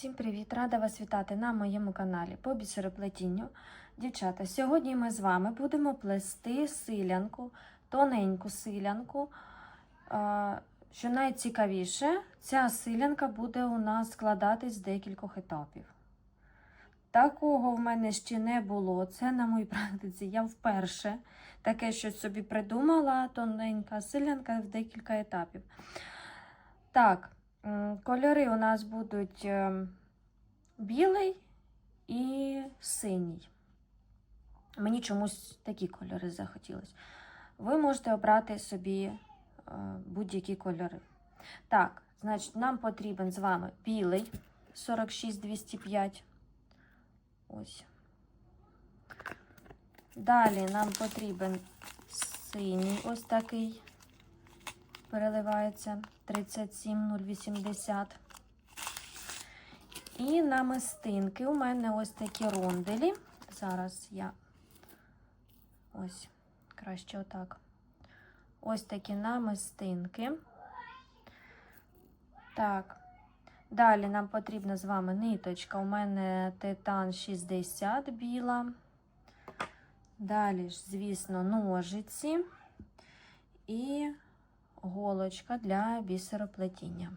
Всім привіт! Рада вас вітати на моєму каналі по бісероплетінню. Дівчата, сьогодні ми з вами будемо плести силянку, тоненьку силянку. Що найцікавіше, ця силянка буде у нас складатись з декількох етапів. Такого в мене ще не було. Це на моїй практиці. Я вперше таке щось собі придумала, тоненька силянка в декілька етапів. Так. Кольори у нас будуть е, білий і синій. Мені чомусь такі кольори захотілось. Ви можете обрати собі е, будь-які кольори. Так, значить, нам потрібен з вами білий 46205. Ось. Далі нам потрібен синій ось такий переливається 37080. І намистинки у мене ось такі ронделі. Зараз я ось, краще отак. Ось такі намистинки. Так. Далі нам потрібна з вами ниточка. У мене титан 60 біла. Далі ж, звісно, ножиці і голочка для бісероплетіння.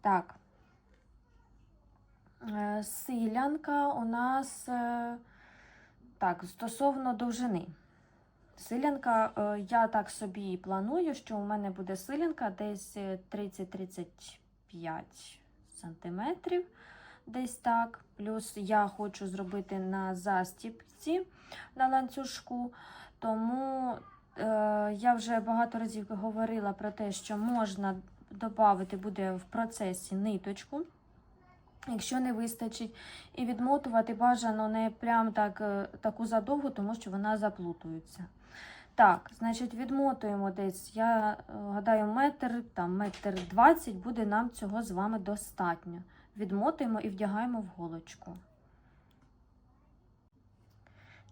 Так, е, силянка у нас е, так, стосовно довжини. Силянка, е, я так собі планую, що у мене буде силянка десь 30-35 сантиметрів. Десь так. Плюс я хочу зробити на застіпці на ланцюжку, тому я вже багато разів говорила про те, що можна додати буде в процесі ниточку, якщо не вистачить, і відмотувати бажано не прям так, е, таку задовгу, тому що вона заплутується. Так, значить, відмотуємо десь, я е, гадаю, метр, там, метр двадцять буде нам цього з вами достатньо. Відмотуємо і вдягаємо в голочку.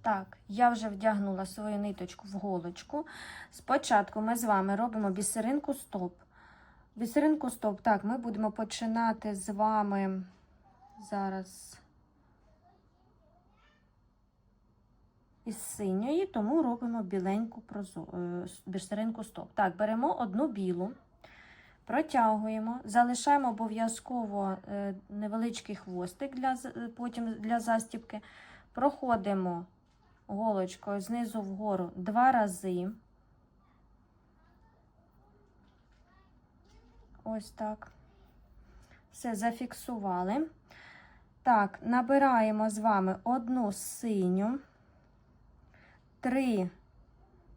Так, я вже вдягнула свою ниточку в голочку. Спочатку ми з вами робимо бісеринку стоп. Бісеринку стоп, так, ми будемо починати з вами зараз із синьої, тому робимо біленьку е, бісеринку стоп. Так, беремо одну білу, протягуємо, залишаємо обов'язково е, невеличкий хвостик для, потім для застіпки, проходимо голочкою знизу вгору два рази. Ось так. Все зафіксували. Так, набираємо з вами одну синю, три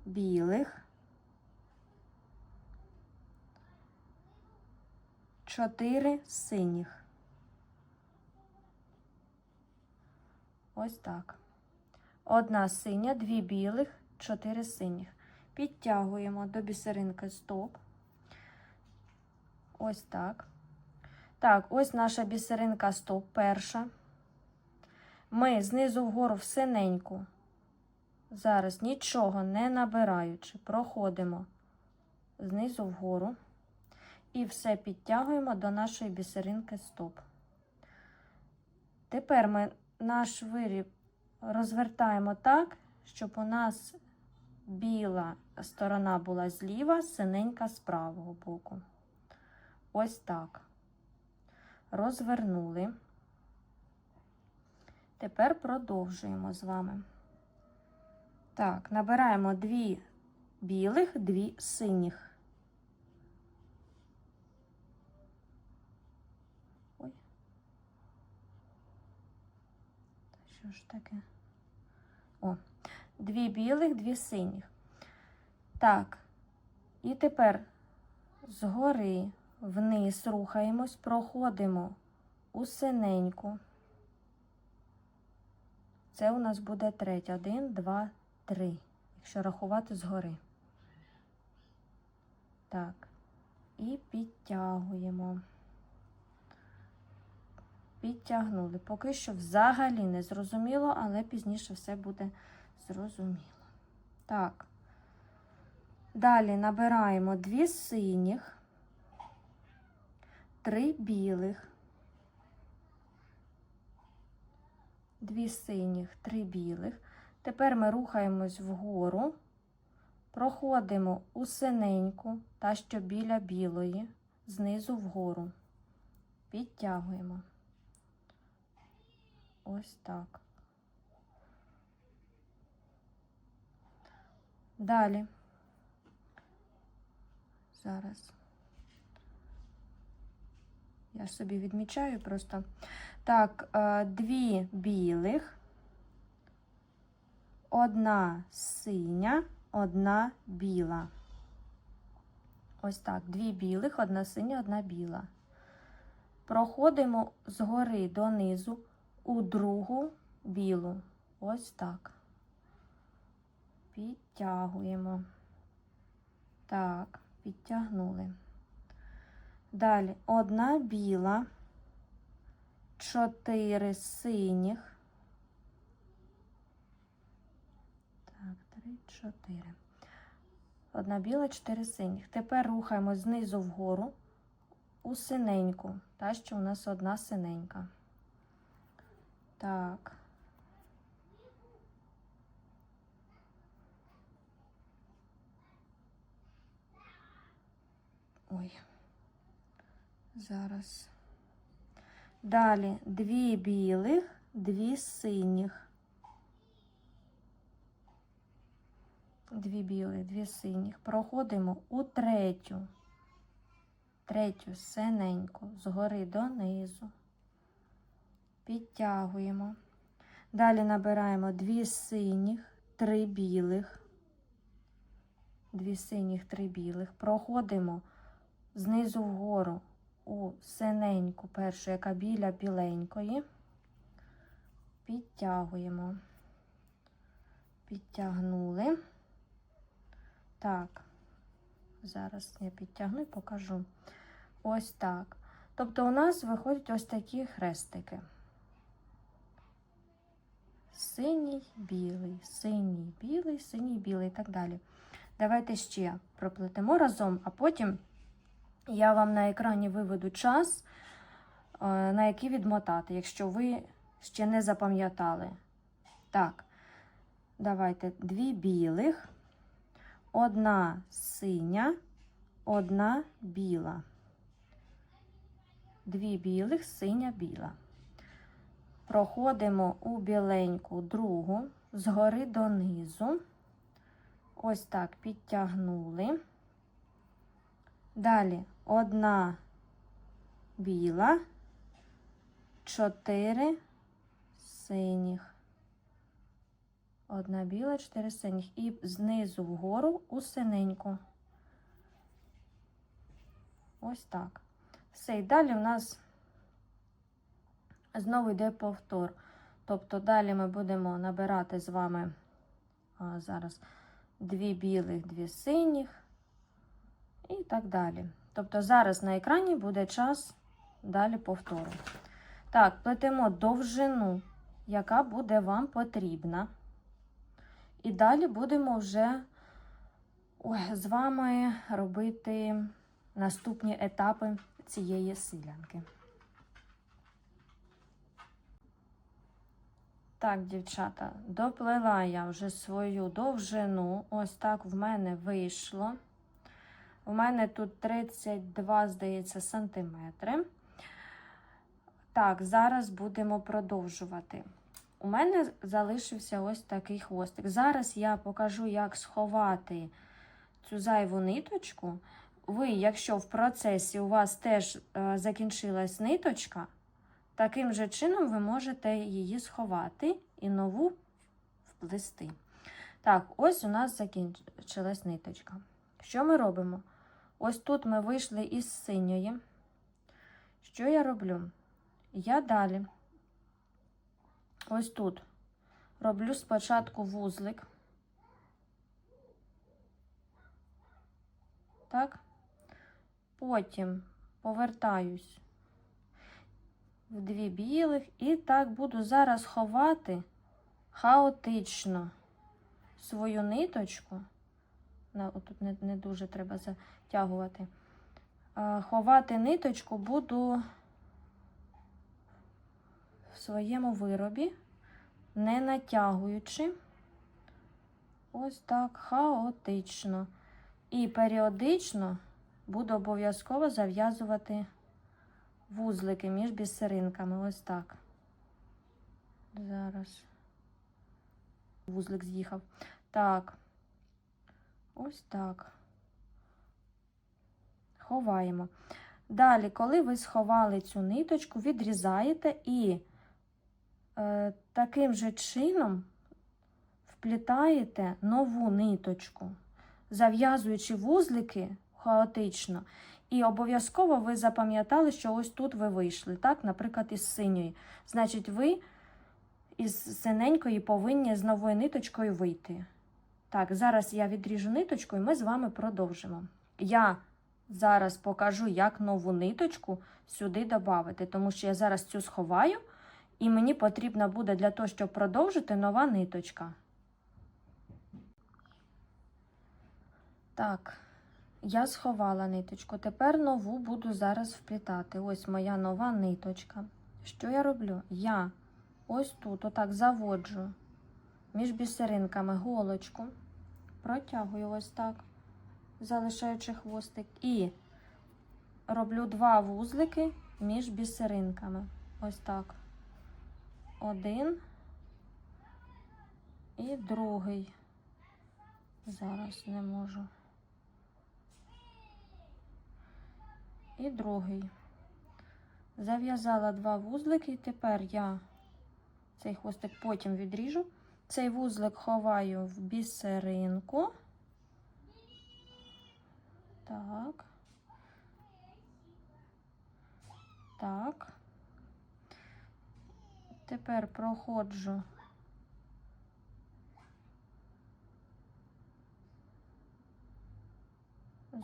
білих, чотири синіх. Ось так. Одна синя, дві білих, чотири синіх. Підтягуємо до бісеринки стоп. Ось так. Так, ось наша бісеринка стоп перша. Ми знизу вгору в синеньку. Зараз нічого не набираючи, проходимо знизу вгору. І все підтягуємо до нашої бісеринки стоп. Тепер ми наш виріб розвертаємо так, щоб у нас біла сторона була зліва, синенька з правого боку. Ось так. Розвернули. Тепер продовжуємо з вами. Так, набираємо дві білих, дві синіх. Ой. Що ж таке? О, дві білих, дві синіх. Так, і тепер згори вниз рухаємось, проходимо у синеньку. Це у нас буде третя. Один, два, три. Якщо рахувати згори. Так, і підтягуємо. Підтягнули. Поки що взагалі не зрозуміло, але пізніше все буде зрозуміло. Так. Далі набираємо дві синіх, три білих, дві синіх, три білих. Тепер ми рухаємось вгору, проходимо у синеньку, та що біля білої, знизу вгору. Підтягуємо. Ось так. Далі. Зараз. Я ж собі відмічаю просто. Так, е, дві білих, одна синя, одна біла. Ось так. Дві білих, одна синя, одна біла. Проходимо згори донизу у другу білу. Ось так. Підтягуємо. Так, підтягнули. Далі одна біла, чотири синіх. Так, три, чотири. Одна біла, чотири синіх. Тепер рухаємо знизу вгору у синеньку. Та, що у нас одна синенька. Так. Ой. Зараз. Далі дві білих, дві синіх. Дві білих, дві синіх. Проходимо у третю. Третю синеньку, згори донизу. Підтягуємо. Далі набираємо дві синіх, три білих. Дві синіх, три білих. Проходимо знизу вгору у синеньку першу, яка біля біленької. Підтягуємо. Підтягнули. Так, зараз я підтягну і покажу. Ось так. Тобто у нас виходять ось такі хрестики. Синій, білий, синій, білий, синій, білий і так далі. Давайте ще проплетемо разом, а потім я вам на екрані виведу час, е, на який відмотати, якщо ви ще не запам'ятали. Так, давайте дві білих, одна синя, одна біла. Дві білих, синя, біла. Проходимо у біленьку другу, згори донизу. Ось так підтягнули. Далі одна біла, чотири синіх. Одна біла, чотири синіх. І знизу вгору у синеньку. Ось так. Все, і далі в нас знову йде повтор. Тобто далі ми будемо набирати з вами а, зараз дві білих, дві синіх і так далі. Тобто зараз на екрані буде час далі повтору. Так, плетемо довжину, яка буде вам потрібна. І далі будемо вже з вами робити наступні етапи цієї силянки. Так, дівчата, доплела я вже свою довжину. Ось так в мене вийшло. У мене тут 32, здається, сантиметри. Так, зараз будемо продовжувати. У мене залишився ось такий хвостик. Зараз я покажу, як сховати цю зайву ниточку. Ви, якщо в процесі у вас теж е, закінчилась ниточка, таким же чином ви можете її сховати і нову вплести. Так, ось у нас закінчилась ниточка. Що ми робимо? Ось тут ми вийшли із синьої. Що я роблю? Я далі, ось тут, роблю спочатку вузлик. Так, потім повертаюсь в дві білих і так буду зараз ховати хаотично свою ниточку. Тут не, не дуже треба затягувати. Ховати ниточку буду в своєму виробі. не натягуючи. Ось так хаотично. І періодично буду обов'язково зав'язувати вузлики між бісеринками. Ось так. Зараз. Вузлик з'їхав. Так. Ось так. Ховаємо. Далі, коли ви сховали цю ниточку, відрізаєте і е, таким же чином вплітаєте нову ниточку, зав'язуючи вузлики хаотично. І обов'язково ви запам'ятали, що ось тут ви вийшли, так, наприклад, із синьої. Значить, ви із синенької повинні з новою ниточкою вийти. Так, зараз я відріжу ниточку і ми з вами продовжимо. Я зараз покажу, як нову ниточку сюди додати, тому що я зараз цю сховаю, і мені потрібна буде для того, щоб продовжити нова ниточка. Так, я сховала ниточку. Тепер нову буду зараз вплітати. Ось моя нова ниточка. Що я роблю? Я ось тут, отак заводжу між бісеринками голочку, протягую ось так, залишаючи хвостик, і роблю два вузлики між бісеринками. Ось так. Один і другий. Зараз не можу. І другий. Зав'язала два вузлики, і тепер я цей хвостик потім відріжу. Цей вузлик ховаю в бісеринку. Так. Так. Тепер проходжу.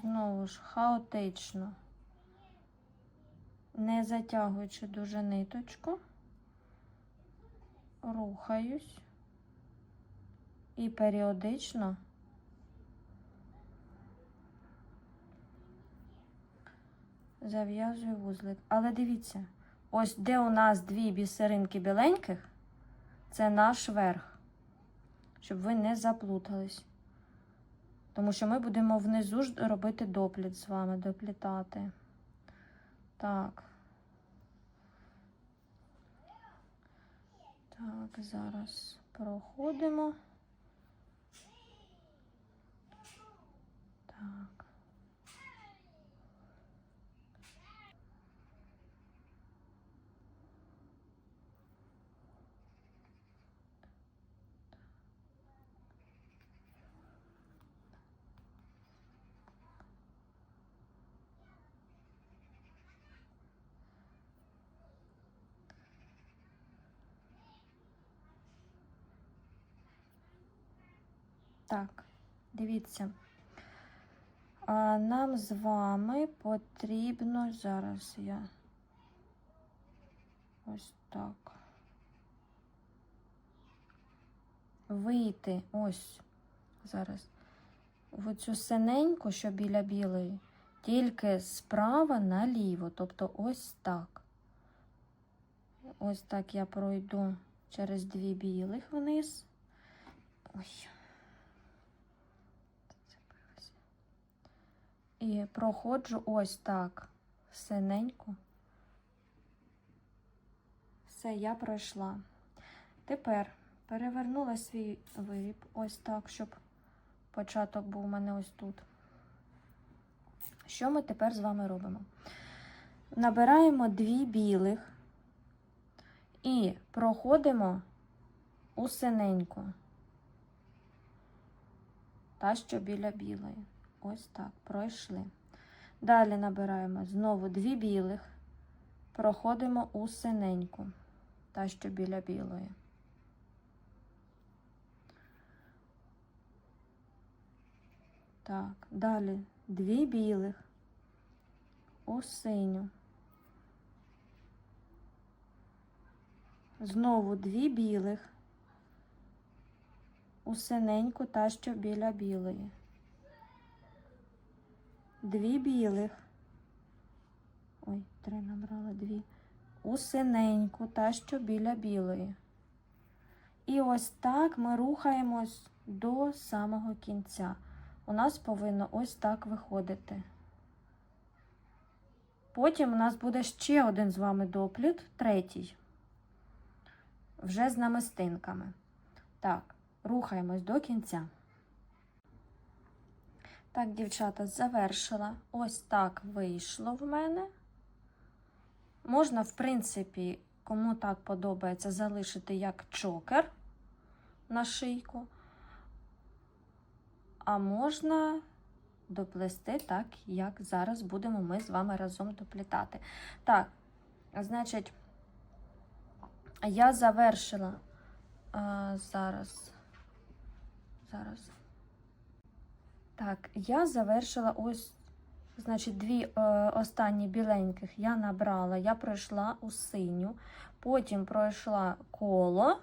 Знову ж хаотично, не затягуючи дуже ниточку, рухаюсь і періодично зав'язую вузлик. Але дивіться, ось де у нас дві бісеринки біленьких, це наш верх, щоб ви не заплутались. Тому що ми будемо внизу ж робити допліт з вами, доплітати. Так. Так, зараз проходимо. Так, дивіться. А нам з вами потрібно зараз я ось так. Вийти ось зараз в оцю синеньку, що біля білої, тільки справа наліво, тобто ось так. Ось так я пройду через дві білих вниз. Ой. І проходжу ось так синенько. Все, я пройшла. Тепер перевернула свій виріб ось так, щоб початок був у мене ось тут. Що ми тепер з вами робимо? Набираємо дві білих і проходимо у синеньку. Та, що біля білої. Ось так, пройшли. Далі набираємо знову дві білих, проходимо у синеньку, та, що біля білої. Так, далі дві білих у синю. Знову дві білих у синеньку та що біля білої. Дві білих. Ой, три набрала дві. У синеньку та що біля білої. І ось так ми рухаємось до самого кінця. У нас повинно ось так виходити. Потім у нас буде ще один з вами допліт, третій. Вже з намистинками. Так, рухаємось до кінця. Так, дівчата, завершила. Ось так вийшло в мене. Можна, в принципі, кому так подобається, залишити як чокер на шийку. А можна доплести так, як зараз будемо ми з вами разом доплітати. Так, значить, я завершила а, зараз. Зараз. Так, я завершила ось, значить, дві е, останні біленьких я набрала, я пройшла у синю, потім пройшла коло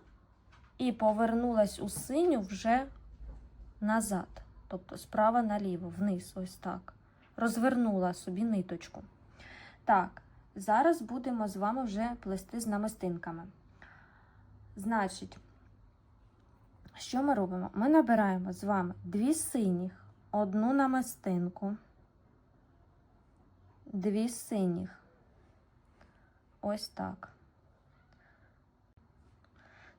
і повернулась у синю вже назад. Тобто справа наліво, вниз, ось так. Розвернула собі ниточку. Так, зараз будемо з вами вже плести з намистинками. Значить, що ми робимо? Ми набираємо з вами дві синіх, одну намистинку, дві синіх. Ось так.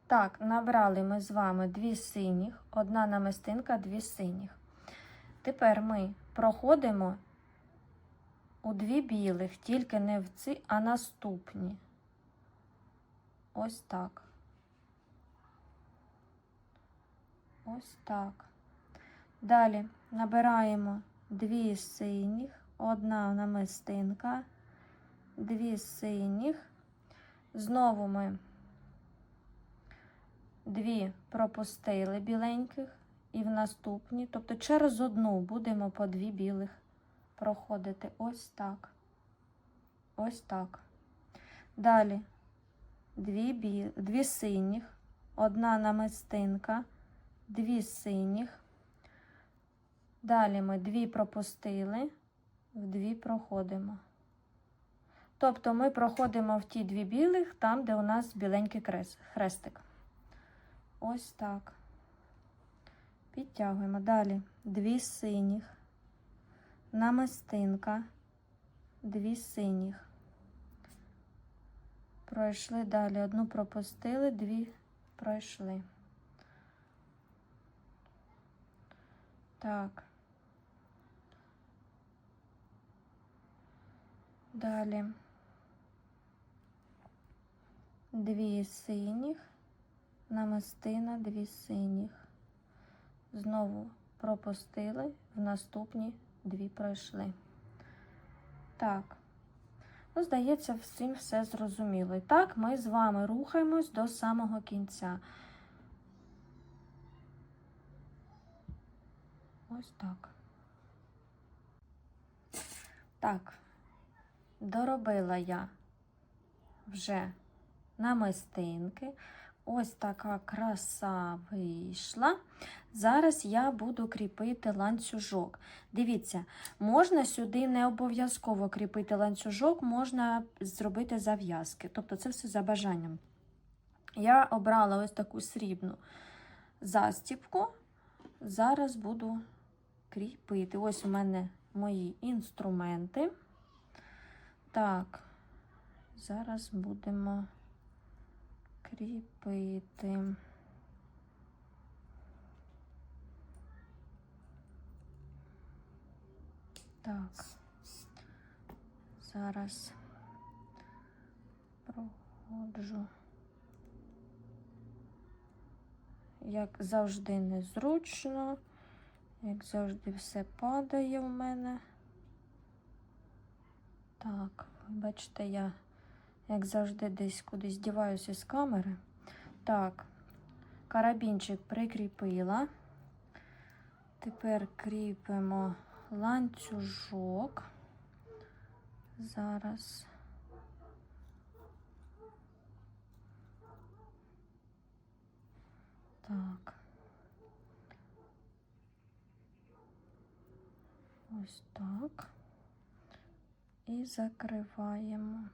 Так, набрали ми з вами дві синіх, одна намистинка, дві синіх. Тепер ми проходимо у дві білих, тільки не в ці, а наступні. Ось так. Ось так. Далі набираємо дві синіх, одна намистинка, дві синіх. Знову ми дві пропустили біленьких і в наступні, тобто через одну будемо по дві білих проходити. Ось так. Ось так. Далі дві, бі... дві синіх, одна намистинка, дві синіх. Далі ми дві пропустили, в дві проходимо. Тобто ми проходимо в ті дві білих, там, де у нас біленький хрестик. Ось так. Підтягуємо. Далі дві синіх, намистинка, дві синіх. Пройшли далі. Одну пропустили, дві пройшли. Так. Далі дві синіх, намистина, дві синіх. Знову пропустили, в наступні дві пройшли. Так. Ну, здається, всім все зрозуміло. І так, ми з вами рухаємось до самого кінця. Ось так. Так, доробила я вже намистинки. Ось така краса вийшла. Зараз я буду кріпити ланцюжок. Дивіться, можна сюди не обов'язково кріпити ланцюжок, можна зробити зав'язки. Тобто це все за бажанням. Я обрала ось таку срібну застіпку. Зараз буду кріпити. Ось у мене мої інструменти. Так, зараз будемо кріпити. Так, зараз проходжу. Як завжди незручно, як завжди все падає в мене. Так, бачите, я, як завжди, десь кудись діваюся з камери. Так, карабінчик прикріпила. Тепер кріпимо ланцюжок. Зараз. Так. Ось так і закриваємо.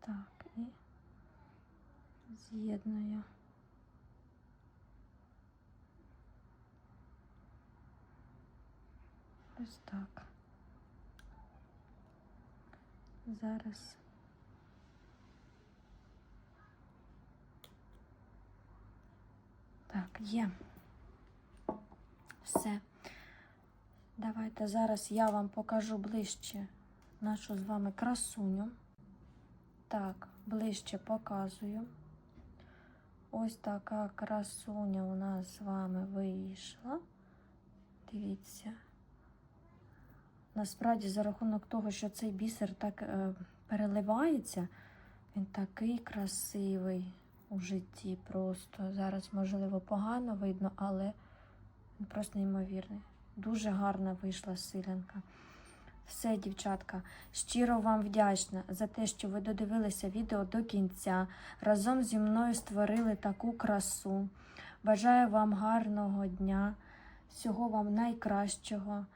Так, і з'єдную. Ось так. Зараз Так, є. Все. Давайте зараз я вам покажу ближче нашу з вами красуню. Так, ближче показую. Ось така красуня у нас з вами вийшла. Дивіться. Насправді, за рахунок того, що цей бісер так е, переливається, він такий красивий у житті просто. Зараз, можливо, погано видно, але просто неймовірний. Дуже гарна вийшла силянка. Все, дівчатка, щиро вам вдячна за те, що ви додивилися відео до кінця. Разом зі мною створили таку красу. Бажаю вам гарного дня, всього вам найкращого,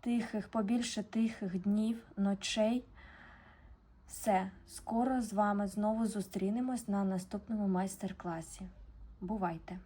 тихих, побільше тихих днів, ночей. Все, скоро з вами знову зустрінемось на наступному майстер-класі. Бувайте!